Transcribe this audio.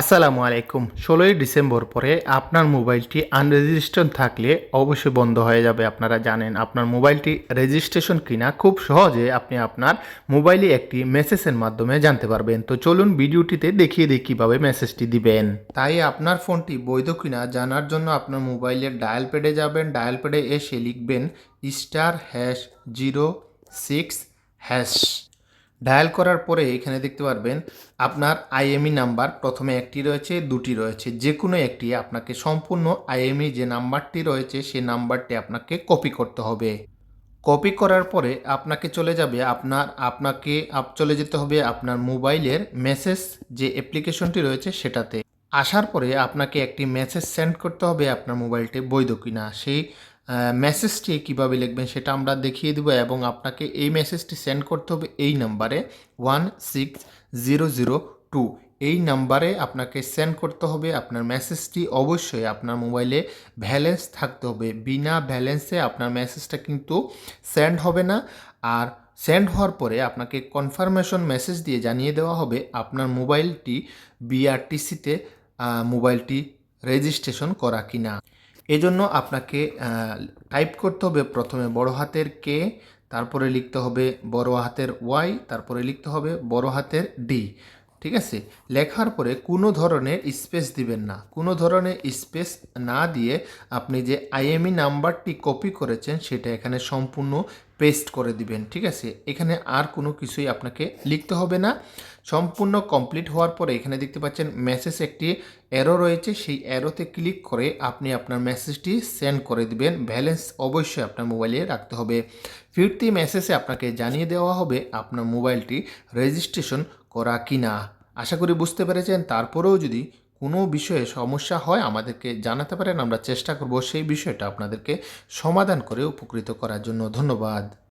আসসালামু আলাইকুম। ষোলোই ডিসেম্বর পরে আপনার মোবাইলটি আনরেজিস্ট্রেশন থাকলে অবশ্যই বন্ধ হয়ে যাবে। আপনারা জানেন, আপনার মোবাইলটি রেজিস্ট্রেশন কিনা খুব সহজে আপনি আপনার মোবাইলে একটি মেসেজের মাধ্যমে জানতে পারবেন। তো চলুন ভিডিওটিতে দেখিয়ে দিই কীভাবে মেসেজটি দিবেন। তাই আপনার ফোনটি বৈধ কিনা জানার জন্য আপনার মোবাইলের ডায়াল প্যাডে যাবেন। ডায়াল প্যাডে এসে লিখবেন star hash zero six hash. Dial করার পরে এখানে দেখতে পারবেন আপনার আইএমই নাম্বার প্রথমে একটি রয়েছে, দুটি রয়েছে যে কোনো একটি আপনাকে সম্পূর্ণ আইএমই যে নাম্বারটি রয়েছে সেই নাম্বারটি আপনাকে কপি করতে হবে। কপি করার পরে আপনাকে চলে যাবে আপনার, আপনাকে আপ- চলে যেতে হবে আপনার মোবাইলের মেসেজ যে অ্যাপ্লিকেশনটি রয়েছে সেটাতে। আসার পরে আপনাকে একটি মেসেজ সেন্ড করতে হবে আপনার মোবাইলটি বৈধ কিনা। সেই মেসেজটি কীভাবে লিখবেন সেটা আমরা দেখিয়ে দেবো এবং আপনাকে এই মেসেজটি সেন্ড করতে হবে এই নাম্বারে one six zero zero two এই নাম্বারে আপনাকে সেন্ড করতে হবে, আপনার মেসেজটি অবশ্যই আপনার মোবাইলে ব্যালেন্স থাকতে হবে। বিনা ব্যালেন্সে আপনার মেসেজটা কিন্তু সেন্ড হবে না। আর সেন্ড হওয়ার পরে আপনাকে কনফার্মেশন মেসেজ দিয়ে জানিয়ে দেওয়া হবে, আপনার মোবাইলটি বিআরটিসিতে মোবাইলটি রেজিস্ট্রেশন করা কিনা। এজন্য আপনাকে টাইপ করতে হবে প্রথমে বড় হাতের কে তারপরে লিখতে হবে বড় হাতের ওয়াই তারপরে লিখতে হবে বড় হাতের ডি ঠিক আছে? লেখার পরে কোনো ধরনের স্পেস দিবেন না। কোনো ধরনের স্পেস না দিয়ে আপনি যে আইএমই নাম্বারটি কপি করেছেন, সেটা এখানে সম্পূর্ণ পেস্ট করে দিবেন, ঠিক আছে? এখানে আর কোনো কিছুই আপনাকে লিখতে হবে না। সম্পূর্ণ কমপ্লিট হওয়ার পরে এখানে দেখতে পাচ্ছেন মেসেজ একটি অ্যারো রয়েছে। সেই অ্যারোতে ক্লিক করে আপনি আপনার মেসেজটি সেন্ড করে দিবেন। ব্যালেন্স অবশ্যই আপনার মোবাইলে রাখতে হবে। ফিরতি মেসেজে আপনাকে জানিয়ে দেওয়া হবে আপনার মোবাইলটি রেজিস্ট্রেশন করা কি না? আশা করি বুঝতে পেরেছেন। তারপরেও যদি কোনো বিষয়ে সমস্যা হয় আমাদেরকে জানাতে পারেন, আমরা চেষ্টা করব সেই বিষয়টা আপনাদেরকে সমাধান করে উপকৃত করার জন্য। ধন্যবাদ।